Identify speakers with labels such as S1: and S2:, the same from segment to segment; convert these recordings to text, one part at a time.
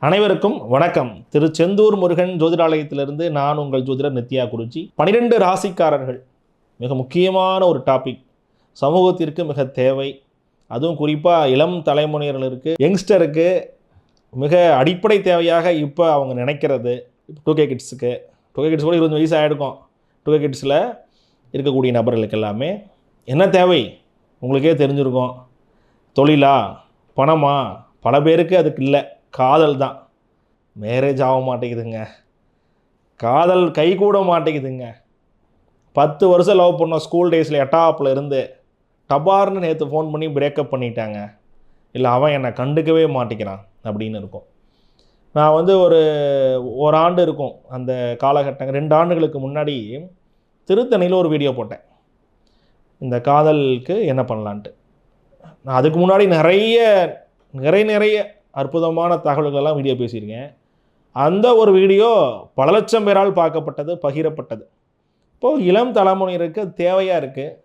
S1: அனைவருக்கும் வணக்கம். திரு செந்தூர் முருகன் ஜோதிடாலயத்திலிருந்து நான் உங்கள் ஜோதிடர் நித்யா குருஜி. பனிரெண்டு ராசிக்காரர்கள். மிக முக்கியமான ஒரு டாபிக். சமூகத்திற்கு மிக தேவை. அதுவும் குறிப்பாக இளம் தலைமுறையினருக்கு யங்ஸ்டருக்கு மிக அடிப்படை தேவையாக இப்போ அவங்க நினைக்கிறது. டூ கே கிட்ஸுக்கு. டூ கே கிட்ஸ் கூட இருபது வயசு ஆகிருக்கும் டூ கே கிட்ஸில் இருக்கக்கூடிய நபர்களுக்கு எல்லாமே என்ன தேவை? உங்களுக்கே தெரிஞ்சிருக்கும். தொழிலா? பணமா? பல பேருக்கு அதுக்கு இல்லை. காதல் தான். மேரேஜ் ஆக மாட்டேங்குதுங்க. காதல் கை கூட மாட்டேங்குதுங்க. பத்து வருஷம் லவ் பண்ணோம் ஸ்கூல் டேஸில் எட்டாப்பில் இருந்து. டபார்னு நேற்று ஃபோன் பண்ணி பிரேக்கப் பண்ணிட்டாங்க. இல்லை அவன் என்னை கண்டுக்கவே மாட்டேங்கிறான் அப்படின்னு இருக்கும். நான் வந்து ஒரு ஒரு ஆண்டு இருக்கும் அந்த காலகட்டங்கள் ரெண்டு ஆண்டுகளுக்கு முன்னாடி திருத்தணியில் ஒரு வீடியோ போட்டேன். இந்த காதலுக்கு என்ன பண்ணலான்ட்டு. நான் அதுக்கு முன்னாடி நிறைய நிறைய நிறைய அற்புதமான தகவல்களெல்லாம் வீடியோ பேசியிருக்கேன். அந்த ஒரு வீடியோ பல லட்சம் பேரால் பார்க்கப்பட்டது பகிரப்பட்டது. இப்போது இளம் தலைமுறையினருக்கு அது தேவையாக இருக்குது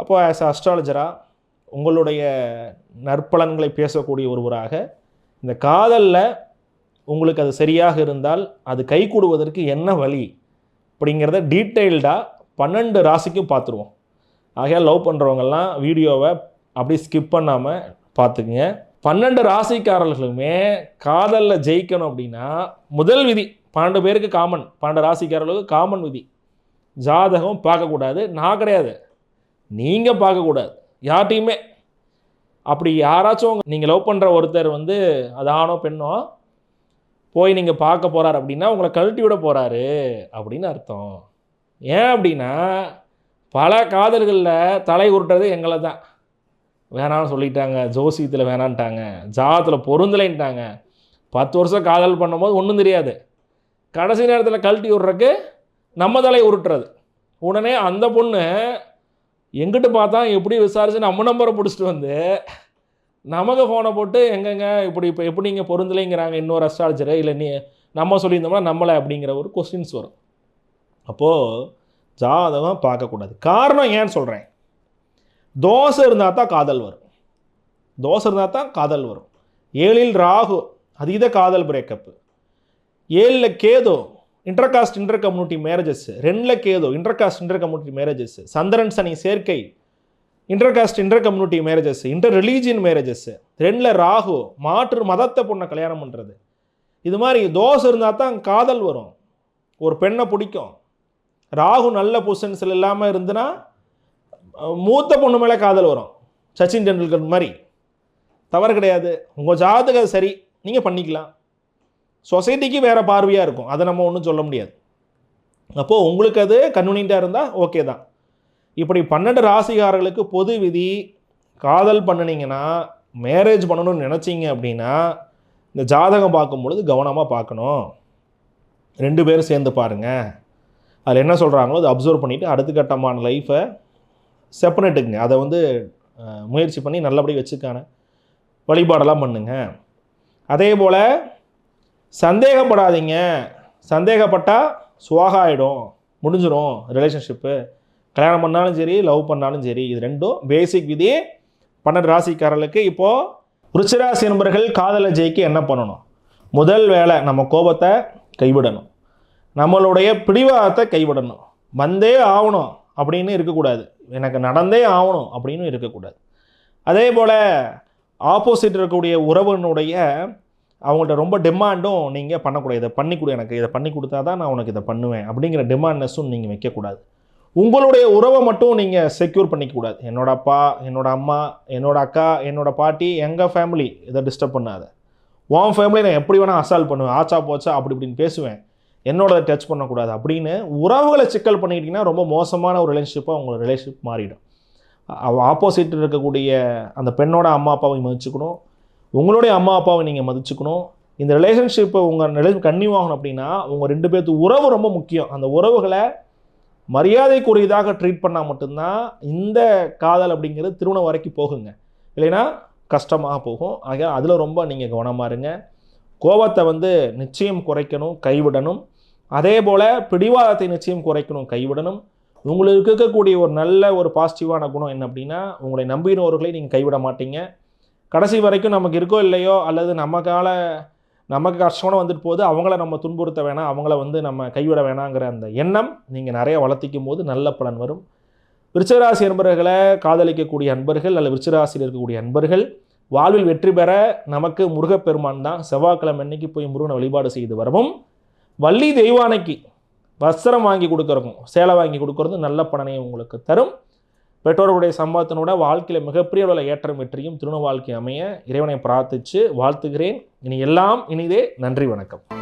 S1: அப்போது ஆஸ் அஸ்ட்ராலஜராக உங்களுடைய நற்பலன்களை பேசக்கூடிய ஒருவராக இந்த காதலில் உங்களுக்கு அது சரியாக இருந்தால் அது கை கூடுவதற்கு என்ன வழி? அப்படிங்கிறத டீட்டெயில்டாக பன்னெண்டு ராசிக்கும் பார்த்துருவோம். ஆகையால் லவ் பண்ணுறவங்கெல்லாம் வீடியோவை அப்படி ஸ்கிப் பண்ணாமல் பார்த்துக்குங்க. பன்னெண்டு ராசிக்காரர்களுமே காதலில் ஜெயிக்கணும் அப்படின்னா முதல் விதி பன்னெண்டு பேருக்கு காமன் பன்னெண்டு ராசிக்காரர்களுக்கு காமன் விதி. ஜாதகம் பார்க்கக்கூடாது நான் கிடையாது. நீங்கள் பார்க்கக்கூடாது. யார்ட்டையுமே அப்படி யாராச்சும் நீங்கள் லவ் பண்ணுற ஒருத்தர் வந்து அது ஆணோ பெண்ணோ போய் நீங்கள் பார்க்க போகிறார் அப்படின்னா உங்களை கழட்டி விட போகிறாரு அப்படின்னு அர்த்தம். ஏன் அப்படின்னா பல காதல்களில் தலை உருட்டுறது எங்களை தான் வேணாம்னு சொல்லிட்டாங்க. ஜோசியத்தில் வேணான்ட்டாங்க. ஜாதத்தில் பொருந்தலைன்ட்டாங்க. பத்து வருஷம் காதல் பண்ணும்போது ஒன்றும் தெரியாது. கடைசி நேரத்தில் கழட்டி விட்றக்கு நம்ம தலை உருட்டுறது. உடனே அந்த பொண்ணு எங்கிட்டு பார்த்தா எப்படி விசாரித்து நம்ம நம்பரை பிடிச்சிட்டு வந்து நமக்கு ஃபோனை போட்டு எங்கெங்க இப்படி இப்போ எப்படி நீங்கள் பொருந்தலைங்கிறாங்க? இன்னொரு அஸ்ட்ராலஜரு இல்லை நீ நம்ம சொல்லியிருந்தோம்னா நம்மளை அப்படிங்கிற ஒரு கொஸ்டின்ஸ் வரும். அப்போது ஜாதகம் பார்க்கக்கூடாது. காரணம் ஏன்னு சொல்கிறேன் தோசை இருந்தால் தான் காதல் வரும். தோசை இருந்தால் தான் காதல் வரும். ஏழில் ராகு அதீத காதல் பிரேக்கப்பு ஏழில் கேதோ இன்டர்காஸ்ட் இன்டர் கம்யூனிட்டி மேரேஜஸ் ரெண்டில் கேதோ இன்டர்காஸ்ட் இன்டர் கம்யூனிட்டி மேரேஜஸ் சந்திரன் சனி சேர்க்கை intercaste inter community marriages inter religion marriages ரெண்டில் ராகு மாற்று மதத்தை பொண்ணை கல்யாணம் பண்ணுறது இது மாதிரி தோசை இருந்தால் தான் காதல் வரும். ஒரு பெண்ணை பிடிக்கும். ராகு நல்ல பொசிஷன்ஸில் இல்லாமல் இருந்துன்னா மூத்த பொண்ணு மேலே காதல் வரும். சச்சின் டெண்டுல்கர் மாதிரி. தவறு கிடையாது. உங்கள் ஜாதகம் சரி. நீங்கள் பண்ணிக்கலாம். சொசைட்டிக்கு வேறு பார்வையாக இருக்கும். அதை நம்ம ஒன்றும் சொல்ல முடியாது. அப்போது உங்களுக்கு அது கன்வீனியண்ட்டாக இருந்தால் ஓகே தான். இப்படி பன்னெண்டு ராசிகாரர்களுக்கு பொது விதி காதல் பண்ணுனீங்கன்னா மேரேஜ் பண்ணணும்னு நினச்சிங்க அப்படின்னா இந்த ஜாதகம் பார்க்கும் பொழுது கவனமாக பார்க்கணும். ரெண்டு பேரும் சேர்ந்து பாருங்கள் அதில் என்ன சொல்கிறாங்களோ அதை அப்சர்வ் பண்ணிவிட்டு அடுத்த கட்டமான லைஃப்பை செப்பரேட்டுக்குங்க அதை வந்து முயற்சி பண்ணி நல்லபடி வச்சுக்கான வழிபாடெல்லாம் பண்ணுங்க. அதே போல் சந்தேகப்படாதீங்க. சந்தேகப்பட்டால் சுவாக ஆகிடும் முடிஞ்சிடும் ரிலேஷன்ஷிப்பு கல்யாணம் பண்ணாலும் சரி லவ் பண்ணாலும் சரி இது ரெண்டும் பேசிக் விதி. பன்னெண்டு ராசிக்காரர்களுக்கு இப்போது ருச்சிராசி நண்பர்கள் காதலை ஜெயிக்க என்ன பண்ணணும்? முதல் வேலை நம்ம கோபத்தை கைவிடணும். நம்மளுடைய பிடிவாதத்தை கைவிடணும். வந்தே ஆகணும். அப்படின்னு இருக்கக்கூடாது. எனக்கு நடந்தே ஆகணும் அப்படின்னு இருக்கக்கூடாது. அதே போல் ஆப்போசிட் இருக்கக்கூடிய உறவினுடைய அவங்கள்ட்ட ரொம்ப டிமாண்டும் நீங்கள் பண்ணக்கூடாது. இதை பண்ணி கொடு எனக்கு இதை பண்ணி கொடுத்தா தான் நான் உனக்கு இதை பண்ணுவேன் அப்படிங்கிற டிமாண்ட்னஸும் நீங்கள் வைக்கக்கூடாது. உங்களுடைய உறவை மட்டும் நீங்கள் செக்யூர் பண்ணிக்கக்கூடாது. என்னோட அப்பா என்னோட அம்மா என்னோட அக்கா என்னோட பாட்டி எங்கள் ஃபேமிலி இதை டிஸ்டர்ப் பண்ணாத. உன் ஃபேமிலி நான் எப்படி வேணால் அசால்ட் பண்ணுவேன். ஆச்சா போச்சா அப்படி இப்படின்னு பேசுவேன். என்னோட டச் பண்ணக்கூடாது அப்படின்னு உறவுகளை சிக்கல் பண்ணிக்கிட்டிங்கன்னா ரொம்ப மோசமான ஒரு ரிலேஷன்ஷிப்பாக உங்களோட ரிலேஷன்ஷிப் மாறிடும். ஆப்போசிட் இருக்கக்கூடிய அந்த பெண்ணோட அம்மா அப்பாவை மதிச்சுக்கணும். உங்களுடைய அம்மா அப்பாவை நீங்கள் மதிச்சுக்கணும். இந்த ரிலேஷன்ஷிப்பை உங்கள் நிலை கன்னி வாங்கணும் அப்படின்னா உங்கள் ரெண்டு பேர்த்து உறவு ரொம்ப முக்கியம். அந்த உறவுகளை மரியாதைக்குரியதாக ட்ரீட் பண்ணால் மட்டும்தான் இந்த காதல் அப்படிங்கிறது திருமணம் வரைக்கும் போகுங்க. இல்லைன்னா கஷ்டமாக போகும். ஆக அதில் ரொம்ப நீங்கள் கவனமாக இருங்க. கோபத்தை வந்து நிச்சயம் குறைக்கணும் கைவிடணும். அதே போல் பிடிவாதத்தை நிச்சயம் குறைக்கணும் கைவிடணும். உங்களுக்கு இருக்கக்கூடிய ஒரு நல்ல ஒரு பாசிட்டிவான குணம் என்ன அப்படின்னா உங்களை நம்பினவர்களை நீங்கள் கைவிட மாட்டீங்க. கடைசி வரைக்கும் நமக்கு இருக்கோ இல்லையோ அல்லது நமக்கால நமக்கு கஷ்டம்னு வந்துட்டு போது அவங்கள நம்ம துன்புறுத்த வேணாம் அவங்கள வந்து நம்ம கைவிட வேணாங்கிற அந்த எண்ணம் நீங்கள் நிறைய வளர்த்திக்கும் போது நல்ல பலன் வரும். விருச்சராசி அன்பர்களை காதலிக்கக்கூடிய அன்பர்கள் அல்லது விருச்சராசியில் இருக்கக்கூடிய அன்பர்கள் வாழ்வில் வெற்றி பெற நமக்கு முருகப்பெருமான் தான் செவ்வாய்க்கிழமை அன்னைக்கு போய் முருகனை வழிபாடு செய்து வரவும் வள்ளி தெய்வானைக்கு வஸ்திரம் வாங்கி கொடுக்குறக்கும் சேலை வாங்கி கொடுக்கறது நல்ல பலனை உங்களுக்கு தரும். பெற்றோர்களுடைய சம்பவத்தினோட வாழ்க்கையில் மிகப்பெரிய அளவில் ஏற்றம் வெற்றியும் திருண வாழ்க்கை அமைய இறைவனை பிரார்த்தித்து வாழ்த்துகிறேன். இனி எல்லாம் இனிதே நன்றி வணக்கம்.